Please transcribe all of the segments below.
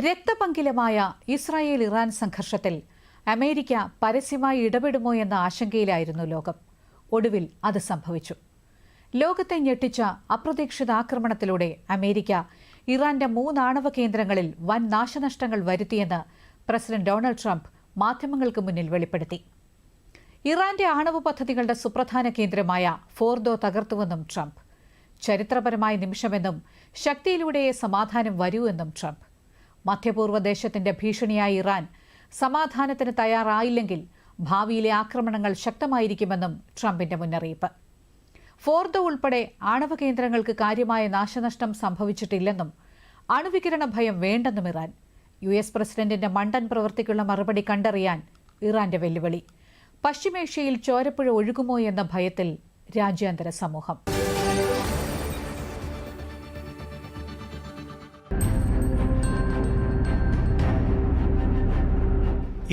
രക്തപങ്കിലമായ Israel Iran സംഘർഷത്തിൽ America പരസ്യമായി ഇടപെടുമോ എന്ന ആശങ്കയിലായിരുന്നു ലോകം. ഒടുവിൽ അത് സംഭവിച്ചു. ലോകത്തെ ഞെട്ടിച്ച അപ്രതീക്ഷിത ആക്രമണത്തിലൂടെ അമേരിക്ക ഇറാന്റെ മൂന്നാണവ കേന്ദ്രങ്ങളിൽ വൻ നാശനഷ്ടങ്ങൾ വരുത്തിയെന്ന് പ്രസിഡന്റ് ഡൊണാൾഡ് ട്രംപ് മാധ്യമങ്ങൾക്ക് മുന്നിൽ വെളിപ്പെടുത്തി. ഇറാന്റെ ആണവ പദ്ധതികളുടെ സുപ്രധാന കേന്ദ്രമായ ഫോർദോ തകർത്തുവെന്നും ട്രംപ്. ചരിത്രപരമായ നിമിഷമെന്നും ശക്തിയിലൂടെയേ സമാധാനം വരൂ എന്നും ട്രംപ്. മധ്യപൂർവ ദേശത്തിന്റെ ഭീഷണിയായ ഇറാൻ. സമാധാനത്തിന് തയ്യാറായില്ലെങ്കിൽ ഭാവിയിലെ ആക്രമണങ്ങൾ ശക്തമായിരിക്കുമെന്നും ട്രംപിന്റെ മുന്നറിയിപ്പ്. ഫോർദോ ഉൾപ്പെടെ ആണവ കേന്ദ്രങ്ങൾക്ക് കാര്യമായ നാശനഷ്ടം സംഭവിച്ചിട്ടില്ലെന്നും അണുവികിരണ ഭയം വേണ്ടെന്നും ഇറാൻ. യു എസ് പ്രസിഡന്റിന്റെ മണ്ടൻ പ്രവൃത്തിക്കുള്ള മറുപടി കണ്ടറിയാൻ ഇറാന്റെ വെല്ലുവിളി. പശ്ചിമേഷ്യയിൽ ചോരപ്പുഴ ഒഴുകുമോ എന്ന ഭയത്തിൽ രാജ്യാന്തര സമൂഹം.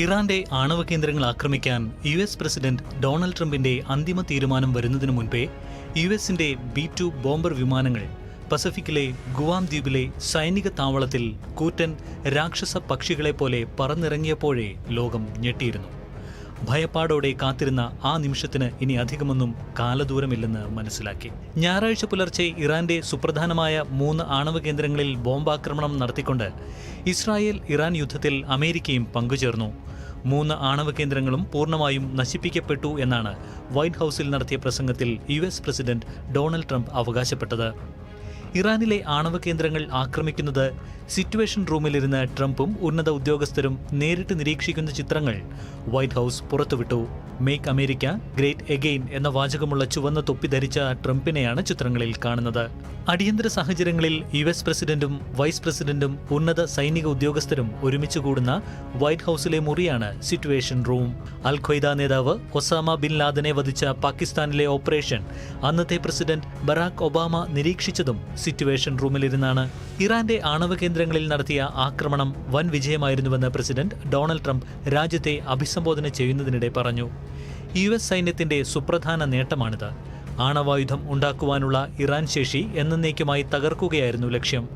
ഇറാന്റെ ആണവ കേന്ദ്രങ്ങൾ ആക്രമിക്കാൻ യു എസ് പ്രസിഡന്റ് ഡൊണാൾഡ് ട്രംപിന്റെ അന്തിമ തീരുമാനം വരുന്നതിനു മുൻപേ യു എസിന്റെ ബി ടു ബോംബർ വിമാനങ്ങൾ പസഫിക്കിലെ ഗുവാം ദ്വീപിലെ സൈനിക താവളത്തിൽ കൂറ്റൻ രാക്ഷസ പക്ഷികളെപ്പോലെ പറന്നിറങ്ങിയപ്പോഴേ ലോകം ഞെട്ടിയിരുന്നു. ഭയപ്പാടോടെ കാത്തിരുന്ന ആ നിമിഷത്തിന് ഇനി അധികമൊന്നും കാലദൂരമില്ലെന്ന് മനസ്സിലാക്കി. ഞായറാഴ്ച പുലർച്ചെ ഇറാന്റെ സുപ്രധാനമായ മൂന്ന് ആണവ കേന്ദ്രങ്ങളിൽ ബോംബാക്രമണം നടത്തിക്കൊണ്ട് ഇസ്രായേൽ ഇറാൻ യുദ്ധത്തിൽ അമേരിക്കയും പങ്കുചേർന്നു. മൂന്ന് ആണവ കേന്ദ്രങ്ങളും പൂർണമായും നശിപ്പിക്കപ്പെട്ടു എന്നാണ് വൈറ്റ് ഹൗസിൽ നടത്തിയ പ്രസംഗത്തിൽ U S president Donald Trump അവകാശപ്പെട്ടത്. ഇറാനിലെ ആണവ കേന്ദ്രങ്ങൾ ആക്രമിക്കുന്നത് സിറ്റുവേഷൻ റൂമിലിരുന്ന് ട്രംപും ഉന്നത ഉദ്യോഗസ്ഥരും നേരിട്ട് നിരീക്ഷിക്കുന്ന ചിത്രങ്ങൾ വൈറ്റ് ഹൌസ് പുറത്തുവിട്ടു. മേക്ക് അമേരിക്ക ഗ്രേറ്റ് എഗെയിൻ എന്ന വാചകമുള്ള ചുവന്ന തൊപ്പി ധരിച്ച ട്രംപിനെയാണ് ചിത്രങ്ങളിൽ കാണുന്നത്. അടിയന്തര സാഹചര്യങ്ങളിൽ യു എസ് പ്രസിഡന്റും വൈസ് പ്രസിഡന്റും ഉന്നത സൈനിക ഉദ്യോഗസ്ഥരും ഒരുമിച്ച് കൂടുന്ന വൈറ്റ് ഹൗസിലെ മുറിയാണ് സിറ്റുവേഷൻ റൂം. അൽ ഖ്വയ്ദ നേതാവ് ഒസാമ ബിൻ ലാദനെ വധിച്ച പാകിസ്ഥാനിലെ ഓപ്പറേഷൻ അന്നത്തെ പ്രസിഡന്റ് ബറാക് ഒബാമ നിരീക്ഷിച്ചതും സിറ്റുവേഷൻ റൂമിലിരുന്നാണ്. ഇറാന്റെ ആണവ കേന്ദ്രങ്ങളിൽ നടത്തിയ ആക്രമണം വൻ വിജയമായിരുന്നുവെന്ന് പ്രസിഡന്റ് ഡൊണാൾഡ് ട്രംപ് രാജ്യത്തെ അഭിസംബോധന ചെയ്യുന്നതിനിടെ പറഞ്ഞു. യു എസ് സൈന്യത്തിന്റെ സുപ്രധാന നേട്ടമാണിത്. ആണവായുധം ഉണ്ടാക്കുവാനുള്ള ഇറാൻ ശേഷി എന്നേക്കുമായി തകർക്കുകയായിരുന്നു ലക്ഷ്യം.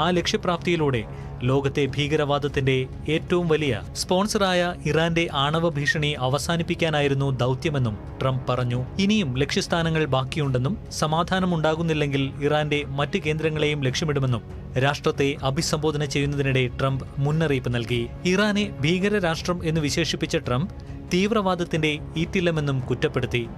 ആ ലക്ഷ്യപ്രാപ്തിയിലൂടെ ലോകത്തെ ഭീകരവാദത്തിന്റെ ഏറ്റവും വലിയ സ്പോൺസറായ ഇറാന്റെ ആണവ ഭീഷണി അവസാനിപ്പിക്കാനായിരുന്നു ദൗത്യമെന്നും ട്രംപ് പറഞ്ഞു. ഇനിയും ലക്ഷ്യസ്ഥാനങ്ങൾ ബാക്കിയുണ്ടെന്നും സമാധാനമുണ്ടാകുന്നില്ലെങ്കിൽ ഇറാന്റെ മറ്റ് കേന്ദ്രങ്ങളെയും ലക്ഷ്യമിടുമെന്നും രാഷ്ട്രത്തെ അഭിസംബോധന ചെയ്യുന്നതിനിടെ ട്രംപ് മുന്നറിയിപ്പ് നൽകി. ഇറാനെ ഭീകര രാഷ്ട്രം എന്ന് വിശേഷിപ്പിച്ച ട്രംപ് തീവ്രവാദത്തിന്റെ ഈറ്റില്ലമെന്നും കുറ്റപ്പെടുത്തി.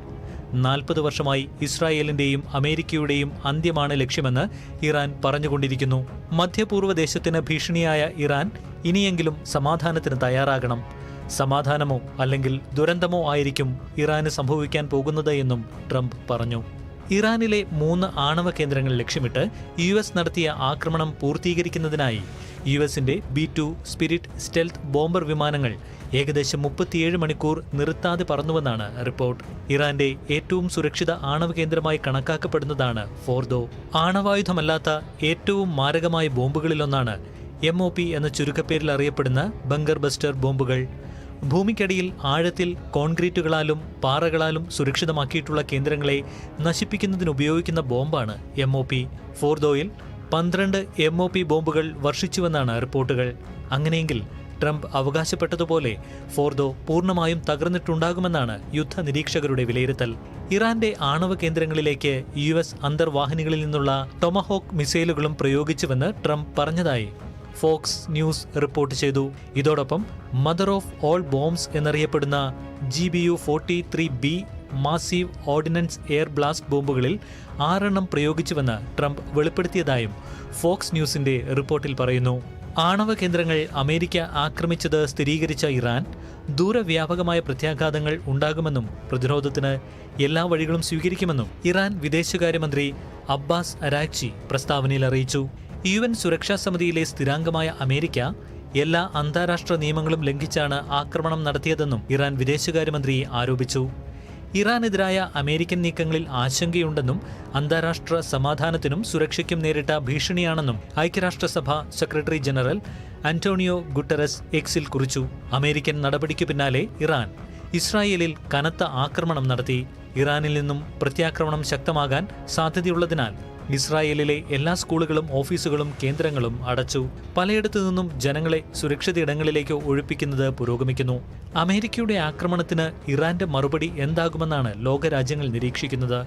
നാൽപ്പത് വർഷമായി ഇസ്രായേലിന്റെയും അമേരിക്കയുടെയും അന്ത്യമാണ് ലക്ഷ്യമെന്ന് ഇറാൻ പറഞ്ഞുകൊണ്ടിരിക്കുന്നു. മധ്യപൂർവ ദേശത്തിന് ഭീഷണിയായ ഇറാൻ ഇനിയെങ്കിലും സമാധാനത്തിന് തയ്യാറാകണം. സമാധാനമോ അല്ലെങ്കിൽ ദുരന്തമോ ആയിരിക്കും ഇറാന് സംഭവിക്കാൻ പോകുന്നത് എന്നും ട്രംപ് പറഞ്ഞു. ഇറാനിലെ മൂന്ന് ആണവ കേന്ദ്രങ്ങൾ ലക്ഷ്യമിട്ട് യു എസ് നടത്തിയ ആക്രമണം പൂർത്തീകരിക്കുന്നതിനായി യു എസിന്റെ B two spirit stealth bomber വിമാനങ്ങൾ ഏകദേശം മുപ്പത്തിയേഴ് മണിക്കൂർ നിർത്താതെ പറന്നുവെന്നാണ് റിപ്പോർട്ട്. ഇറാന്റെ ഏറ്റവും സുരക്ഷിത ആണവ കേന്ദ്രമായി കണക്കാക്കപ്പെടുന്നതാണ് ഫോർദോ. ആണവായുധമല്ലാത്ത ഏറ്റവും മാരകമായ ബോംബുകളിലൊന്നാണ് എം ഒ പി എന്ന ചുരുക്കപ്പേരിൽ അറിയപ്പെടുന്ന ബങ്കർ ബസ്റ്റർ ബോംബുകൾ. ഭൂമിക്കടിയിൽ ആഴത്തിൽ കോൺക്രീറ്റുകളാലും പാറകളാലും സുരക്ഷിതമാക്കിയിട്ടുള്ള കേന്ദ്രങ്ങളെ നശിപ്പിക്കുന്നതിന് ഉപയോഗിക്കുന്ന ബോംബാണ് എം ഒ പി ഫോർദോയിൽ പന്ത്രണ്ട് എം ഒ പി ബോംബുകൾ വർഷിച്ചുവെന്നാണ് റിപ്പോർട്ടുകൾ. അങ്ങനെയെങ്കിൽ ട്രംപ് അവകാശപ്പെട്ടതുപോലെ ഫോർദോ പൂർണമായും തകർന്നിട്ടുണ്ടാകുമെന്നാണ് യുദ്ധ നിരീക്ഷകരുടെ വിലയിരുത്തൽ. ഇറാന്റെ ആണവ കേന്ദ്രങ്ങളിലേക്ക് യു എസ് അന്തർവാഹിനികളിൽ നിന്നുള്ള ടൊമഹോക്ക് മിസൈലുകളും പ്രയോഗിച്ചുവെന്ന് ട്രംപ് പറഞ്ഞതായി ഫോക്സ് ന്യൂസ് റിപ്പോർട്ട് ചെയ്തു. ഇതോടൊപ്പം മദർ ഓഫ് ഓൾ ബോംബ്സ് എന്നറിയപ്പെടുന്ന G B U forty three B massive ordnance air blast ബോംബുകളിൽ ആറെണ്ണം പ്രയോഗിച്ചുവെന്ന് ട്രംപ് വെളിപ്പെടുത്തിയതായും ഫോക്സ് ന്യൂസിന്റെ റിപ്പോർട്ടിൽ പറയുന്നു. ആണവ കേന്ദ്രങ്ങൾ അമേരിക്ക ആക്രമിച്ചത് സ്ഥിരീകരിച്ച ഇറാൻ ദൂരവ്യാപകമായ പ്രത്യാഘാതങ്ങൾ ഉണ്ടാകുമെന്നും പ്രതിരോധത്തിന് എല്ലാ വഴികളും സ്വീകരിക്കുമെന്നും ഇറാൻ വിദേശകാര്യമന്ത്രി അബ്ബാസ് അരാക്ചി പ്രസ്താവനയിൽ അറിയിച്ചു. യു എൻ സുരക്ഷാ സമിതിയിലെ സ്ഥിരാംഗമായ അമേരിക്ക എല്ലാ അന്താരാഷ്ട്ര നിയമങ്ങളും ലംഘിച്ചാണ് ആക്രമണം നടത്തിയതെന്നും ഇറാൻ വിദേശകാര്യമന്ത്രി ആരോപിച്ചു. ഇറാനെതിരായ അമേരിക്കൻ നീക്കങ്ങളിൽ ആശങ്കയുണ്ടെന്നും അന്താരാഷ്ട്ര സമാധാനത്തിനും സുരക്ഷയ്ക്കും നേരിട്ട ഭീഷണിയാണെന്നും ഐക്യരാഷ്ട്രസഭ സെക്രട്ടറി ജനറൽ അന്റോണിയോ ഗുട്ടറസ് എക്സിൽ കുറിച്ചു. അമേരിക്കൻ നടപടിക്കു പിന്നാലെ ഇറാൻ. ഇസ്രായേലിൽ കനത്ത ആക്രമണം നടത്തി. ഇറാനിൽ നിന്നും പ്രത്യാക്രമണം ശക്തമാകാൻ സാധ്യതയുള്ളതിനാൽ ഇസ്രായേലിലെ എല്ലാ സ്കൂളുകളും ഓഫീസുകളും കേന്ദ്രങ്ങളും അടച്ചു. പലയിടത്തു നിന്നും ജനങ്ങളെ സുരക്ഷിത ഇടങ്ങളിലേക്ക് ഒഴിപ്പിക്കുന്നത് പുരോഗമിക്കുന്നു. അമേരിക്കയുടെ ആക്രമണത്തിന് ഇറാന്റെ മറുപടി എന്താകുമെന്നാണ് ലോകരാജ്യങ്ങൾ നിരീക്ഷിക്കുന്നത്.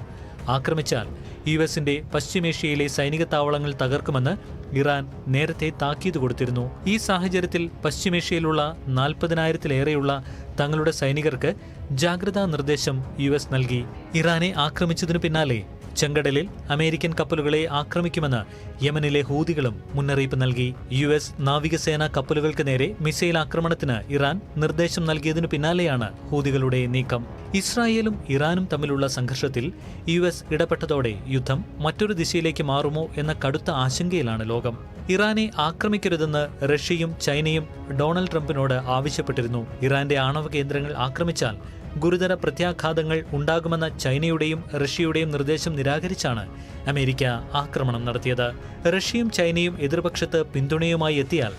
ആക്രമിച്ചാൽ യു എസിന്റെ പശ്ചിമേഷ്യയിലെ സൈനിക താവളങ്ങൾ തകർക്കുമെന്ന് ഇറാൻ നേരത്തെ താക്കീത് കൊടുത്തിരുന്നു. ഈ സാഹചര്യത്തിൽ പശ്ചിമേഷ്യയിലുള്ള നാൽപ്പതിനായിരത്തിലേറെയുള്ള തങ്ങളുടെ സൈനികർക്ക് ജാഗ്രതാ നിർദ്ദേശം യു എസ് നൽകി. ഇറാനെ ആക്രമിച്ചതിനു പിന്നാലെ ചെങ്കടലിൽ അമേരിക്കൻ കപ്പലുകളെ ആക്രമിക്കുമെന്ന് യമനിലെ ഹൂതികളും മുന്നറിയിപ്പ് നൽകി. യു എസ് നാവികസേന കപ്പലുകൾക്ക് നേരെ മിസൈൽ ആക്രമണത്തിന് ഇറാൻ നിർദ്ദേശം നൽകിയതിനു പിന്നാലെയാണ് ഹൂതികളുടെ നീക്കം. ഇസ്രായേലും ഇറാനും തമ്മിലുള്ള സംഘർഷത്തിൽ യു എസ് ഇടപെട്ടതോടെ യുദ്ധം മറ്റൊരു ദിശയിലേക്ക് മാറുമോ എന്ന കടുത്ത ആശങ്കയിലാണ് ലോകം. ഇറാനെ ആക്രമിക്കരുതെന്ന് റഷ്യയും ചൈനയും ഡൊണാൾഡ് ട്രംപിനോട് ആവശ്യപ്പെട്ടിരുന്നു. ഇറാന്റെ ആണവ കേന്ദ്രങ്ങൾ ആക്രമിച്ചാൽ ഗുരുതര പ്രത്യാഘാതങ്ങൾ ഉണ്ടാകുമെന്ന ചൈനയുടെയും റഷ്യയുടെയും നിർദ്ദേശം നിരാകരിച്ചാണ് അമേരിക്ക ആക്രമണം നടത്തിയത്. റഷ്യയും ചൈനയും എതിർപക്ഷത്ത് പിന്തുണയുമായി എത്തിയാൽ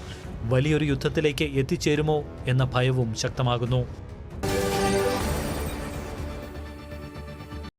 വലിയൊരു യുദ്ധത്തിലേക്ക് എത്തിച്ചേരുമോ എന്ന ഭയവും ശക്തമാകുന്നു.